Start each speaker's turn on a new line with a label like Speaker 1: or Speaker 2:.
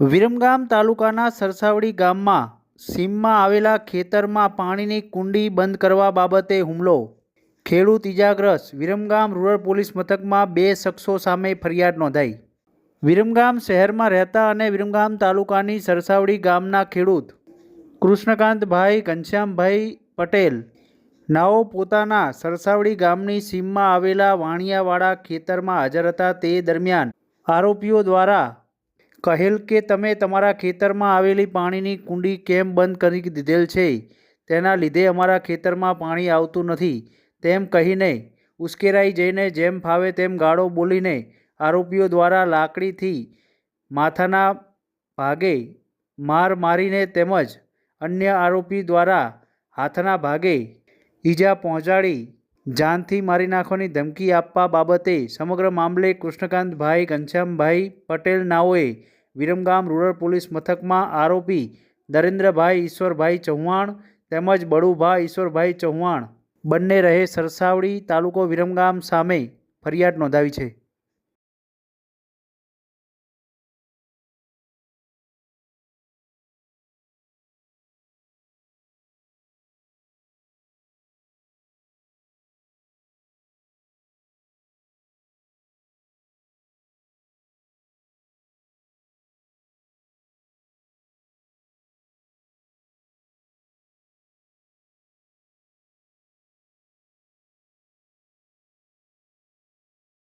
Speaker 1: વિરમગામ તાલુકાના સરસાવડી ગામમાં સીમમાં આવેલા ખેતરમાં પાણીની કુંડી બંધ કરવા બાબતે હુમલો. ખેડૂત ઇજાગ્રસ્ત વિરમગામ રૂરલ પોલીસ મથકમાં બે શખ્સો સામે ફરિયાદ નોંધાઈ. વિરમગામ શહેરમાં રહેતા અને વિરમગામ તાલુકાની સરસાવડી ગામના ખેડૂત કૃષ્ણકાંતભાઈ ઘનશ્યામભાઈ પટેલ નાઓ પોતાના સરસાવડી ગામની સીમમાં આવેલા વાણિયાવાડા ખેતરમાં હાજર હતા. તે દરમિયાન આરોપીઓ દ્વારા કહેલ કે તમે તમારા ખેતરમાં આવેલી પાણીની કુંડી કેમ બંધ કરી દીધેલ છે? તેના લીધે અમારા ખેતરમાં પાણી આવતું નથી. તેમ કહીને ઉશ્કેરાઈ જઈને જેમ ફાવે તેમ ગાળો બોલીને આરોપીઓ દ્વારા લાકડીથી માથાના ભાગે માર મારીને તેમજ અન્ય આરોપી દ્વારા હાથના ભાગે ઈજા પહોંચાડી જાનથી મારી નાખવાની ધમકી આપવા બાબતે સમગ્ર મામલે કૃષ્ણકાંતભાઈ, ઘનશ્યામભાઈ પટેલ નાઓએ વિરમગામ રૂરલ પોલીસ મથકમાં આરોપી દરેન્દ્રભાઈ ઈશ્વરભાઈ ચૌહાણ તેમજ બળુભા ઈશ્વરભાઈ ચૌહાણ બંને રહે સરસાવડી તાલુકો વિરમગામ સામે ફરિયાદ નોંધાવી છે.